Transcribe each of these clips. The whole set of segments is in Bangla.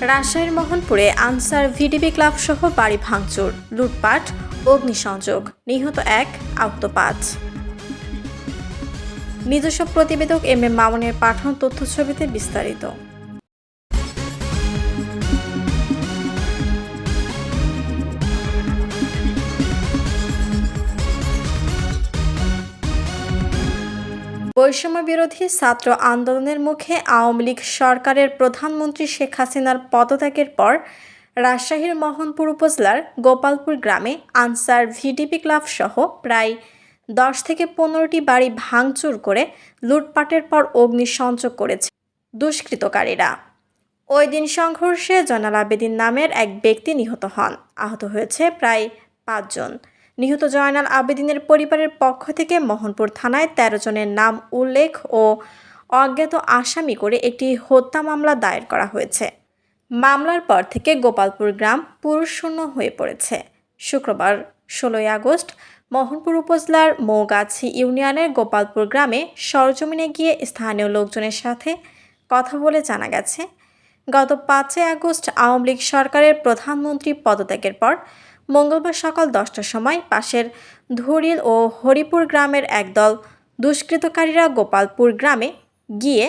রাজশাহীর মোহনপুরে আনসার ভিডিবি ক্লাব সহ বাড়ি ভাঙচুর, লুটপাট, অগ্নিসংযোগ। নিহত এক, আহত পাঁচ। নিজস্ব প্রতিবেদক এম এম মামনের পাঠানো তথ্য ছবিতে বিস্তারিত। বৈষম্য বিরোধী ছাত্র আন্দোলনের মুখে আওয়ামী লীগ সরকারের প্রধানমন্ত্রী শেখ হাসিনার পদত্যাগের পর রাজশাহীর মোহনপুর উপজেলার গোপালপুর গ্রামে আনসার ভিডিপি ক্লাব সহ প্রায় দশ থেকে পনেরোটি বাড়ি ভাঙচুর করে লুটপাটের পর অগ্নিসংযোগ করেছে দুষ্কৃতকারীরা। ওই দিন সংঘর্ষে জয়নাল আবেদিন নামের এক ব্যক্তি নিহত হন। আহত হয়েছে প্রায় পাঁচজন। নিহত জয়নাল আবেদিনের পরিবারের পক্ষ থেকে মোহনপুর থানায় তেরো জনের নাম উল্লেখ ও অজ্ঞাত আসামি করে একটি হত্যা মামলা দায়ের করা হয়েছে। মামলার পর থেকে গোপালপুর গ্রাম পুরুষশূন্য হয়ে পড়েছে। শুক্রবার ষোলোই আগস্ট মোহনপুর উপজেলার মৌগাছি ইউনিয়নের গোপালপুর গ্রামে সরজমিনে গিয়ে স্থানীয় লোকজনের সাথে কথা বলে জানা গেছে, গত পাঁচই আগস্ট আওয়ামী লীগ সরকারের প্রধানমন্ত্রী পদত্যাগের পর মঙ্গলবার সকাল দশটার সময় পাশের ধুরিল ও হরিপুর গ্রামের একদল দুষ্কৃতকারীরা গোপালপুর গ্রামে গিয়ে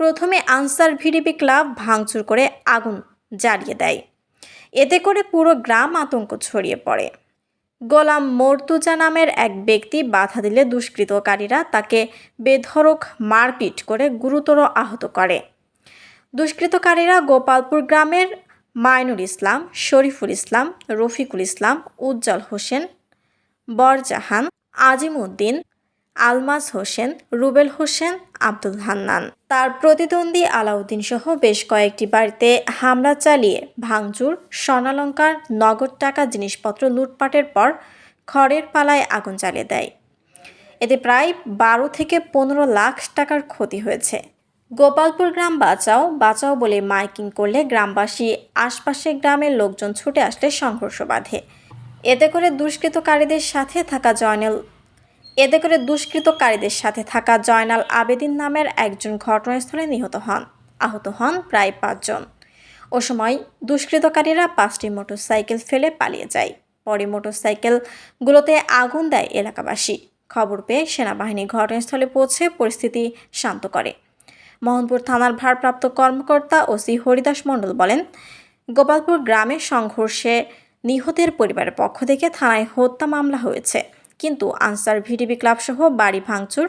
প্রথমে আনসার ভিডিপি ক্লাব ভাঙচুর করে আগুন জ্বালিয়ে দেয়। এতে করে পুরো গ্রাম আতঙ্ক ছড়িয়ে পড়ে। গোলাম মর্তুজা নামের এক ব্যক্তি বাধা দিলে দুষ্কৃতকারীরা তাকে বেধড়ক মারপিট করে গুরুতর আহত করে। দুষ্কৃতকারীরা গোপালপুর গ্রামের মাইনুল ইসলাম, শরীফুল ইসলাম, রফিকুল ইসলাম, উজ্জ্বল হোসেন, বরজাহান আজিম উদ্দিন আলমাস হোসেন, রুবেল হোসেন, আব্দুল হান্নান। তার প্রতিদ্বন্দ্বী আলাউদ্দিন সহ বেশ কয়েকটি বাড়িতে হামলা চালিয়ে ভাঙচুর, স্বর্ণালঙ্কার, নগদ টাকা, জিনিসপত্র লুটপাটের পর খড়ের পালায় আগুন জ্বালিয়ে দেয়। এতে প্রায় বারো থেকে পনেরো লাখ টাকার ক্ষতি হয়েছে। গোপালপুর গ্রাম বাঁচাও বাঁচাও বলে মাইকিং করলে গ্রামবাসী আশপাশের গ্রামের লোকজন ছুটে আসলে সংঘর্ষ বাধে। এতে করে দুষ্কৃতকারীদের সাথে থাকা জয়নাল, এতে করে দুষ্কৃতকারীদের সাথে থাকা জয়নাল আবেদিন নামের একজন ঘটনাস্থলে নিহত হন, আহত হন প্রায় পাঁচজন। ও সময় দুষ্কৃতকারীরা পাঁচটি মোটরসাইকেল ফেলে পালিয়ে যায়। পরে মোটরসাইকেলগুলোতে আগুন দেয় এলাকাবাসী। খবর পেয়ে সেনাবাহিনী ঘটনাস্থলে পৌঁছে পরিস্থিতি শান্ত করে। মোহনপুর থানার ভারপ্রাপ্ত কর্মকর্তা ওসি হরিদাস মণ্ডল বলেন, গোপালপুর গ্রামের সংঘর্ষে নিহতের পরিবারের পক্ষ থেকে থানায় হত্যা মামলা হয়েছে। কিন্তু আনসার ভিডিপি ক্লাবসহ বাড়ি ভাঙচুর,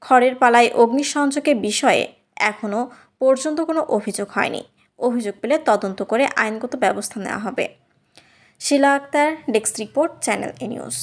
খড়ের পালায় অগ্নিসংযোগের বিষয়ে এখনও পর্যন্ত কোনো অভিযোগ হয়নি। অভিযোগ পেলে তদন্ত করে আইনগত ব্যবস্থা নেওয়া হবে। Shila Akter, desk report, channel A news.